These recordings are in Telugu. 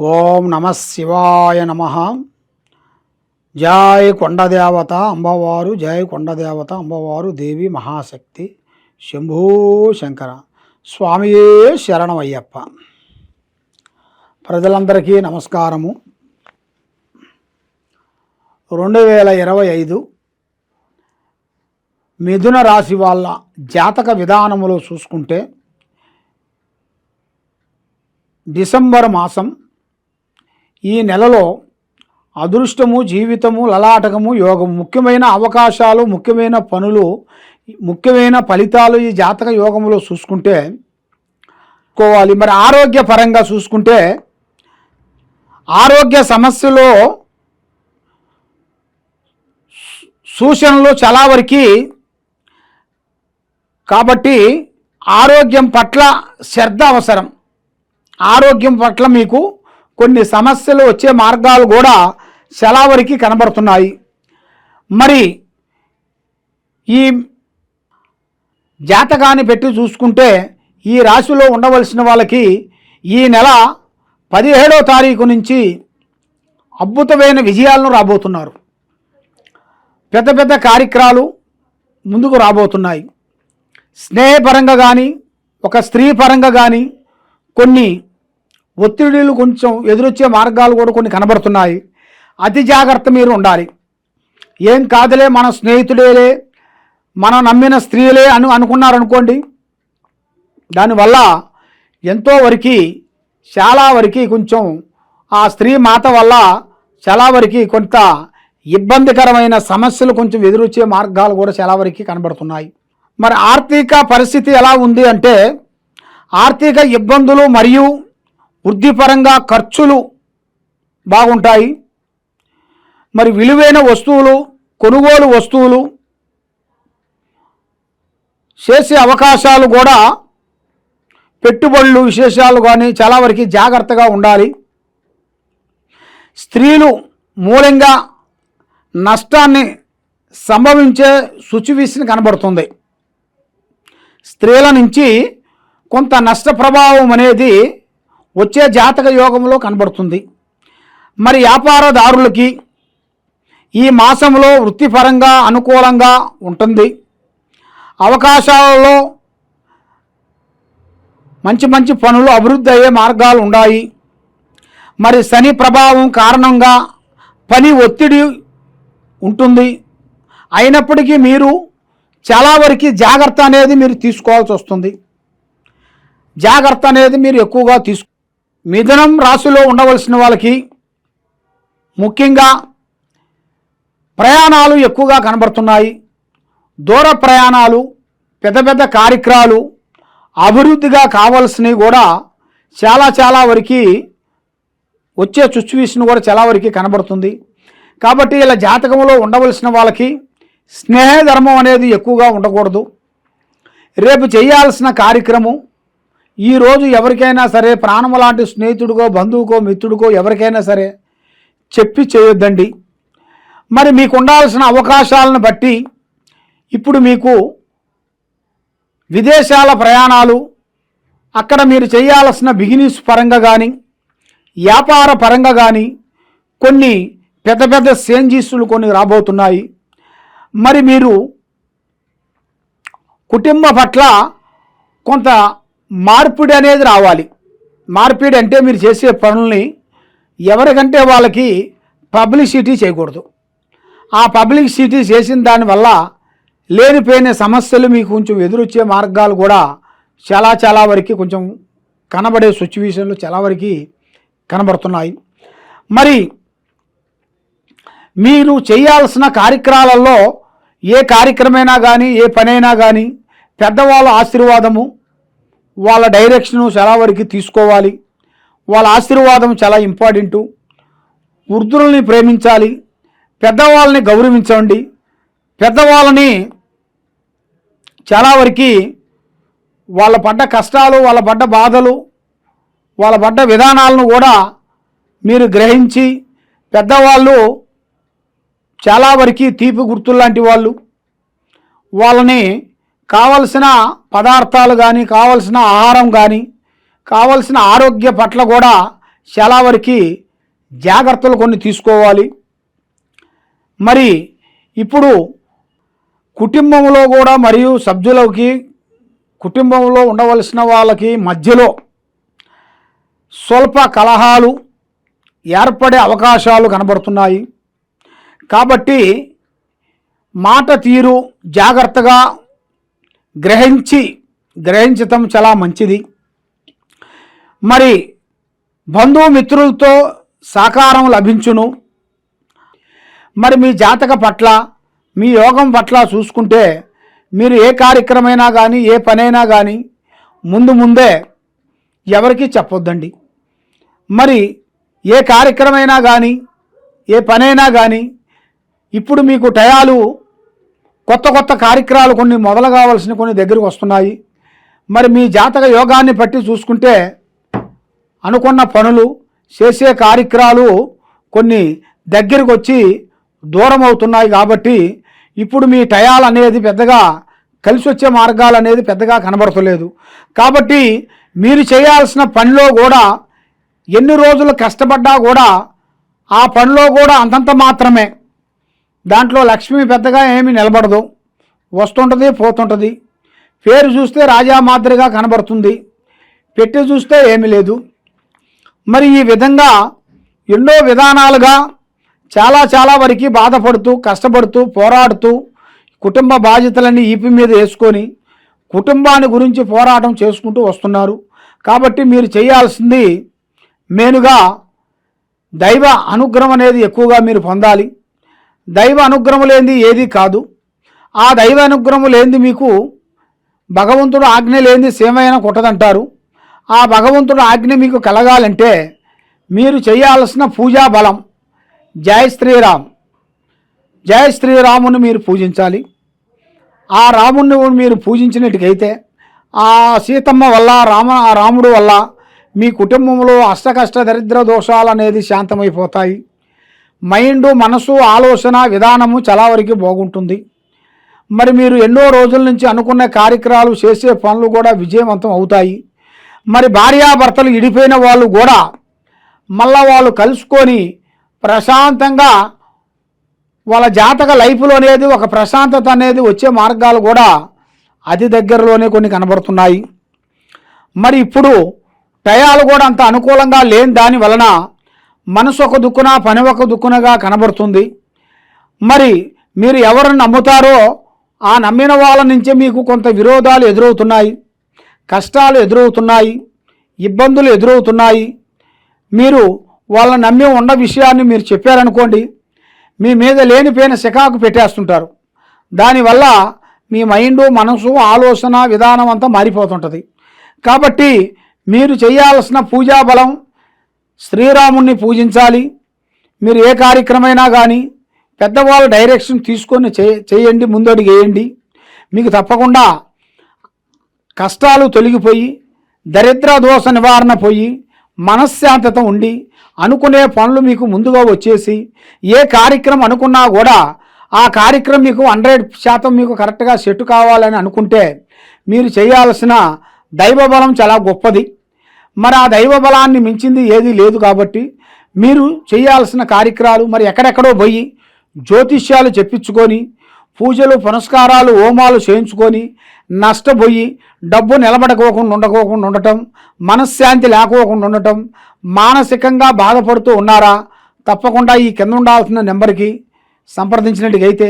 ఓం నమ శివాయ నమ. జై కొండదేవత అమ్మవారు జై కొండదేవత అమ్మవారు దేవి మహాశక్తి శంభూ శంకర. స్వామియే శరణమయ్యప్ప. ప్రజలందరికీ నమస్కారము. రెండు వేల ఇరవై ఐదు మిథున రాశి వాళ్ళ జాతక విధానములో చూసుకుంటే డిసెంబర్ మాసం ఈ నెలలో అదృష్టము జీవితము లలాటకము యోగం ముఖ్యమైన అవకాశాలు ముఖ్యమైన పనులు ముఖ్యమైన ఫలితాలు ఈ జాతక యోగములో చూసుకుంటే కోవాలి. మరి ఆరోగ్య పరంగా చూసుకుంటే ఆరోగ్య సమస్యలో సూచనలు చాలా వరకు కాబట్టి ఆరోగ్యం పట్ల శ్రద్ధ అవసరం. ఆరోగ్యం పట్ల మీకు కొన్ని సమస్యలు వచ్చే మార్గాలు కూడా సెలవరికి కనబడుతున్నాయి. మరి ఈ జాతకాన్ని పెట్టి చూసుకుంటే ఈ రాశిలో ఉండవలసిన వాళ్ళకి ఈ నెల పదిహేడో తారీఖు నుంచి అద్భుతమైన విజయాలను రాబోతున్నారు. పెద్ద పెద్ద కార్యక్రమాలు ముందుకు రాబోతున్నాయి. స్నేహపరంగా కానీ ఒక స్త్రీ పరంగా కానీ కొన్ని ఒత్తిడిలు కొంచెం ఎదురొచ్చే మార్గాలు కూడా కొన్ని కనబడుతున్నాయి. అతి జాగ్రత్త మీరు ఉండాలి. ఏం కాదులే మన స్నేహితుడేలే మనం నమ్మిన స్త్రీలే అని అనుకున్నారనుకోండి దానివల్ల ఎంతో వరకు చాలా వరకు కొంచెం ఆ స్త్రీ మాత వల్ల చాలా వరకు కొంత ఇబ్బందికరమైన సమస్యలు కొంచెం ఎదురొచ్చే మార్గాలు కూడా చాలా వరకు కనబడుతున్నాయి. మరి ఆర్థిక పరిస్థితి ఎలా ఉంది అంటే ఆర్థిక ఇబ్బందులు మరియు వృద్ధిపరంగా ఖర్చులు బాగుంటాయి. మరి విలువైన వస్తువులు కొనుగోలు వస్తువులు చేసే అవకాశాలు కూడా పెట్టుబడులు విశేషాలు కానీ చాలా వరకు జాగ్రత్తగా ఉండాలి. స్త్రీలు మూలంగా నష్టాన్ని సంభవించే సిచ్యువేషన్ కనబడుతుంది. స్త్రీల నుంచి కొంత నష్ట ప్రభావం అనేది వచ్చే జాతక యోగంలో కనబడుతుంది. మరి వ్యాపారదారులకి ఈ మాసంలో వృత్తిపరంగా అనుకూలంగా ఉంటుంది. అవకాశాలలో మంచి మంచి పనులు అభివృద్ధి అయ్యే మార్గాలు ఉన్నాయి. మరి శని ప్రభావం కారణంగా పని ఒత్తిడి ఉంటుంది. అయినప్పటికీ మీరు చాలా వరకు జాగ్రత్త అనేది మీరు తీసుకోవాల్సి వస్తుంది. జాగ్రత్త అనేది మీరు ఎక్కువగా తీసు మిథునం రాశిలో ఉండవలసిన వాళ్ళకి ముఖ్యంగా ప్రయాణాలు ఎక్కువగా కనబడుతున్నాయి. దూర ప్రయాణాలు పెద్ద పెద్ద కార్యక్రమాలు అభివృద్ధిగా కావాల్సినవి కూడా చాలా చాలా వరకు వచ్చే సిచ్యువేషన్ కూడా చాలా వరకు కనబడుతుంది. కాబట్టి ఇలా జాతకంలో ఉండవలసిన వాళ్ళకి స్నేహధర్మం అనేది ఎక్కువగా ఉండకూడదు. రేపు చేయాల్సిన కార్యక్రమం ఈరోజు ఎవరికైనా సరే ప్రాణం లాంటి స్నేహితుడికో బంధువుకో మిత్రుడికో ఎవరికైనా సరే చెప్పి చేయొద్దండి. మరి మీకు ఉండాల్సిన అవకాశాలను బట్టి ఇప్పుడు మీకు విదేశాల ప్రయాణాలు అక్కడ మీరు చేయాల్సిన బిజినెస్ పరంగా కానీ వ్యాపార పరంగా కానీ కొన్ని పెద్ద పెద్ద సేంజీసులు కొన్ని రాబోతున్నాయి. మరి మీరు కుటుంబ పట్ల కొంత మార్పిడి అనేది రావాలి. మార్పిడి అంటే మీరు చేసే పనుల్ని ఎవరికంటే వాళ్ళకి పబ్లిసిటీ చేయకూడదు. ఆ పబ్లిసిటీ చేసిన దానివల్ల లేనిపోయిన సమస్యలు మీకు కొంచెం ఎదురొచ్చే మార్గాలు కూడా చాలా చాలా వరకు కొంచెం కనబడే సిచ్యువేషన్లు చాలా వరకు కనబడుతున్నాయి. మరి మీరు చేయాల్సిన కార్యక్రమాలలో ఏ కార్యక్రమైనా కానీ ఏ పనైనా కానీ పెద్దవాళ్ళ ఆశీర్వాదము వాళ్ళ డైరెక్షను చాలా వరకు తీసుకోవాలి. వాళ్ళ ఆశీర్వాదం చాలా ఇంపార్టెంటు వృద్ధులని ప్రేమించాలి. పెద్దవాళ్ళని గౌరవించండి. పెద్దవాళ్ళని చాలా వరకు వాళ్ళ పడ్డ కష్టాలు వాళ్ళ పడ్డ బాధలు వాళ్ళ పడ్డ విధానాలను కూడా మీరు గ్రహించి పెద్దవాళ్ళు చాలా వరకు తీపి గుర్తుల్లాంటి వాళ్ళు. వాళ్ళని కావలసిన పదార్థాలు కానీ కావలసిన ఆహారం కానీ కావలసిన ఆరోగ్య పట్ల కూడా చాలా వరకు జాగ్రత్తలు కొన్ని తీసుకోవాలి. మరి ఇప్పుడు కుటుంబంలో కూడా మరియు సభ్యులకి కుటుంబంలో ఉండవలసిన వాళ్ళకి మధ్యలో స్వల్ప కలహాలు ఏర్పడే అవకాశాలు కనబడుతున్నాయి. కాబట్టి మాట తీరు జాగ్రత్తగా గ్రహించి గ్రహించటం చాలా మంచిది. మరి బంధుమిత్రులతో సహకారం లభించును. మరి మీ జాతక పట్ల మీ యోగం పట్ల చూసుకుంటే మీరు ఏ కార్యక్రమైనా కానీ ఏ పనైనా కానీ ముందు ముందే ఎవరికి చెప్పొద్దండి. మరి ఏ కార్యక్రమైనా కానీ ఏ పనైనా కానీ ఇప్పుడు మీకు టయాలు కొత్త కొత్త కార్యక్రమాలు కొన్ని మొదలు కావాల్సిన కొన్ని దగ్గరకు వస్తున్నాయి. మరి మీ జాతక యోగాన్ని బట్టి చూసుకుంటే అనుకున్న పనులు చేసే కార్యక్రమాలు కొన్ని దగ్గరకు వచ్చి దూరం అవుతున్నాయి కాబట్టి ఇప్పుడు మీ టయాలు అనేది పెద్దగా కలిసి వచ్చే మార్గాలు అనేది పెద్దగా కనబడతలేదు. కాబట్టి మీరు చేయాల్సిన పనిలో కూడా ఎన్ని రోజులు కష్టపడ్డా కూడా ఆ పనిలో కూడా అంతంత మాత్రమే. దాంట్లో లక్ష్మి పెద్దగా ఏమీ నిలబడదు. వస్తుంటుంది పోతుంటుంది. పేరు చూస్తే రాజా మాదిరిగా కనబడుతుంది. పెట్టి చూస్తే ఏమీ లేదు. మరి ఈ విధంగా ఎన్నో విధానాలుగా చాలా చాలా వరకు బాధపడుతూ కష్టపడుతూ పోరాడుతూ కుటుంబ బాధ్యతలన్నీ ఈపి మీద వేసుకొని కుటుంబాన్ని గురించి పోరాటం చేసుకుంటూ వస్తున్నారు. కాబట్టి మీరు చేయాల్సింది మెయిన్గా దైవ అనుగ్రహం అనేది ఎక్కువగా మీరు పొందాలి. దైవ అనుగ్రహం లేనిది ఏది కాదు. ఆ దైవ అనుగ్రహం లేనిది మీకు భగవంతుడు ఆజ్ఞ లేనిది సేమైన కొట్టదంటారు. ఆ భగవంతుడు ఆజ్ఞ మీకు కలగాలంటే మీరు చేయాల్సిన పూజా బలం జయ శ్రీరామ్. జయ శ్రీరాముని మీరు పూజించాలి. ఆ రాముణ్ణి మీరు పూజించినట్టుకైతే ఆ సీతమ్మ వల్ల రామ ఆ రాముడు వల్ల మీ కుటుంబంలో అష్టకష్ట దరిద్ర దోషాలు అనేది శాంతమైపోతాయి. మైండ్ మనసు ఆలోచన విధానము చాలా వరకు బాగుంటుంది మరి మీరు ఎన్నో రోజుల నుంచి అనుకున్న కార్యక్రమాలు చేసే పనులు కూడా విజయవంతం అవుతాయి. మరి భార్యాభర్తలు ఇడిపోయిన వాళ్ళు కూడా మళ్ళా వాళ్ళు కలుసుకొని ప్రశాంతంగా వాళ్ళ జాతక లైఫ్లో అనేది ఒక ప్రశాంతత అనేది వచ్చే మార్గాలు కూడా అతి దగ్గరలోనే కొన్ని కనబడుతున్నాయి. మరి ఇప్పుడు టయాలు కూడా అంత అనుకూలంగా లేని దాని వలన మనసు ఒక దుక్కున పని ఒక దుక్కునగా కనబడుతుంది. మరి మీరు ఎవరిని నమ్ముతారో ఆ నమ్మిన వాళ్ళ నుంచే మీకు కొంత విరోధాలు ఎదురవుతున్నాయి కష్టాలు ఎదురవుతున్నాయి ఇబ్బందులు ఎదురవుతున్నాయి. మీరు వాళ్ళని నమ్మి ఉన్న విషయాన్ని మీరు చెప్పారనుకోండి మీ మీద లేనిపోయిన శికాకు పెట్టేస్తుంటారు. దానివల్ల మీ మైండ్ మనసు ఆలోచన విధానం అంతా మారిపోతుంటుంది. కాబట్టి మీరు చేయాల్సిన పూజా బలం శ్రీరాముణ్ణి పూజించాలి. మీరు ఏ కార్యక్రమైనా కానీ పెద్దవాళ్ళ డైరెక్షన్ తీసుకొని చేయండి ముందడుగు వేయండి మీకు తప్పకుండా కష్టాలు తొలగిపోయి దరిద్ర దోష నివారణ పోయి మనశ్శాంతత ఉండి అనుకునే పనులు మీకు ముందుగా వచ్చేసి ఏ కార్యక్రమం అనుకున్నా కూడా ఆ కార్యక్రమం మీకు హండ్రెడ్ శాతం మీకు కరెక్ట్గా సెట్ కావాలని అనుకుంటే మీరు చేయాల్సిన దైవ బలం చాలా గొప్పది. మరి ఆ దైవ బలాన్ని మించింది ఏదీ లేదు కాబట్టి మీరు చేయాల్సిన కార్యక్రమాలు మరి ఎక్కడెక్కడో పోయి జ్యోతిష్యాలు చెప్పించుకొని పూజలు పునస్కారాలు హోమాలు చేయించుకొని నష్టపోయి డబ్బు నిలబడకోకుండా ఉండకోకుండా ఉండటం మనశ్శాంతి లేకోకుండా ఉండటం మానసికంగా బాధపడుతూ ఉన్నారా? తప్పకుండా ఈ కింద ఉండాల్సిన నెంబర్కి సంప్రదించినట్టుగైతే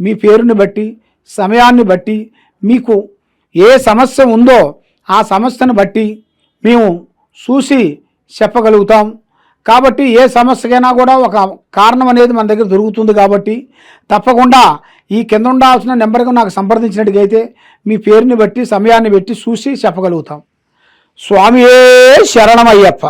మీ పేరుని బట్టి సమయాన్ని బట్టి మీకు ఏ సమస్య ఉందో ఆ సమస్యను బట్టి మేము చూసి చెప్పగలుగుతాం. కాబట్టి ఏ సమస్యకైనా కూడా ఒక కారణం అనేది మన దగ్గర దొరుకుతుంది కాబట్టి తప్పకుండా ఈ కింద ఉండాల్సిన నెంబర్కి నాకు సంప్రదించినట్టుగైతే మీ పేరుని బట్టి సమయాన్ని బట్టి చూసి చెప్పగలుగుతాం. స్వామియే శరణమయ్యప్ప.